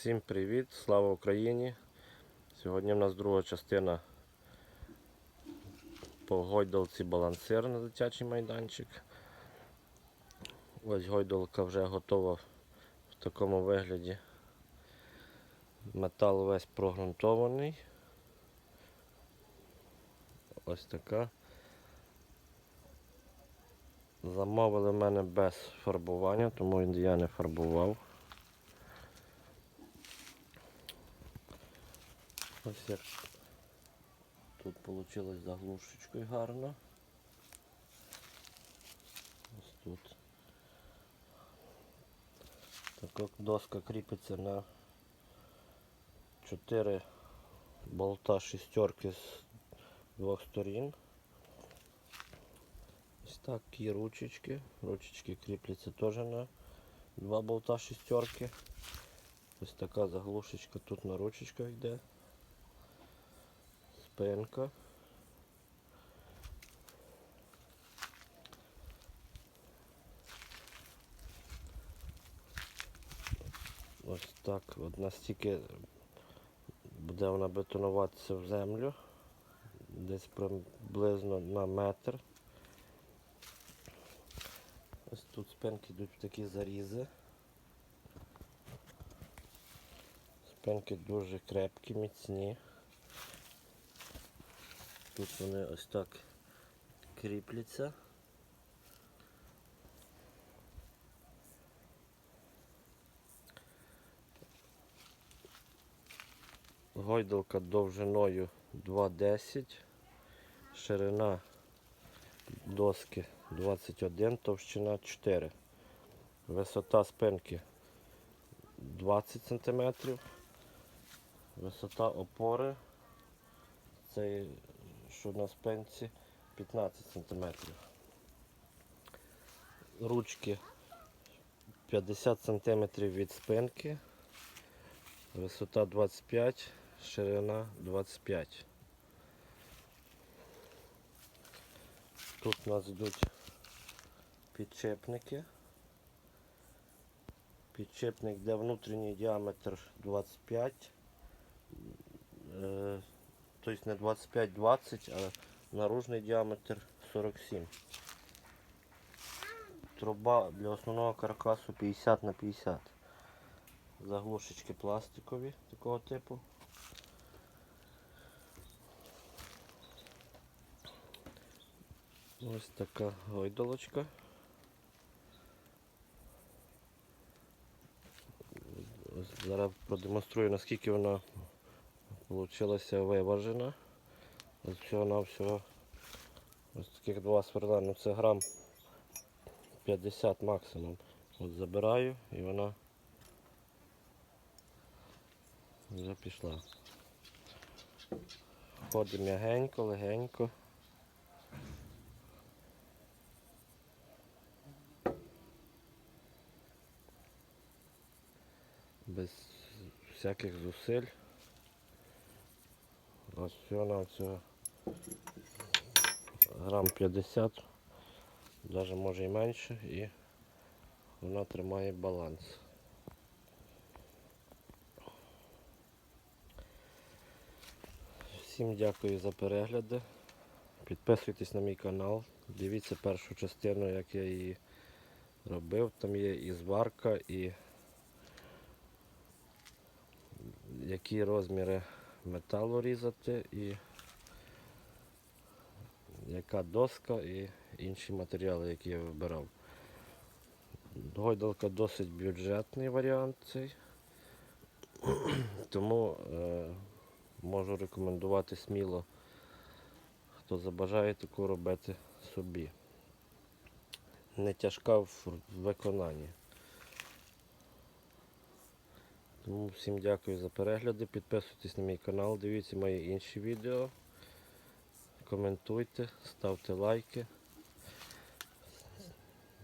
Всім привіт, слава Україні! Сьогодні в нас друга частина по гойдалці балансир на дитячий майданчик. Ось гойдалка вже готова в такому вигляді. Метал весь прогрунтований. Ось така. Замовили в мене без фарбування, тому я не фарбував. Ось як тут вийшло заглушечкою гарно. Ось тут. Така доска кріпиться на 4 болта шістерки з двох сторін. Ось такі ручечки. Ручечки кріпляться теж на два болта шістерки. Ось така заглушечка тут на ручечках йде. Спинка. Ось так, от настільки буде вона бетонуватися в землю, десь приблизно на метр. Ось тут спинки йдуть в такі зарізи. Спинки дуже крепкі, міцні. Тут вони ось так кріпляться. Гойдалка довжиною 2,10, ширина доски 21, товщина 4. Висота спинки 20 см. Висота опори це що на спинці 15 см. Ручки 50 см від спинки, висота 25, ширина 25. Тут у нас йдуть підчепники. Підчепник, де внутрішній діаметр 25, е, тобто не 25-20, а наружний діаметр 47. Труба для основного каркасу 50 на 50. Заглушечки пластикові такого типу. Ось така гойдолочка. Зараз продемонструю наскільки вона вийшла виважена. Ось всього на всього ось таких два сверла, ну це грам 50 максимум. От забираю і вона вже пішла. Ходить м'ягенько, легенько. Без всяких зусиль. Ось на всього грам 50, навіть може і менше, і вона тримає баланс. Всім дякую за перегляди. Підписуйтесь на мій канал, дивіться першу частину, як я її робив. Там є і зварка, і які розміри металу різати, і яка доска і інші матеріали, які я вибирав. Гойдалка досить бюджетний варіант цей, тому е, можу рекомендувати сміло, хто забажає таку робити собі. Не тяжка в виконанні. Тому всім дякую за перегляди. Підписуйтесь на мій канал, дивіться мої інші відео. Коментуйте, ставте лайки.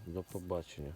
До побачення.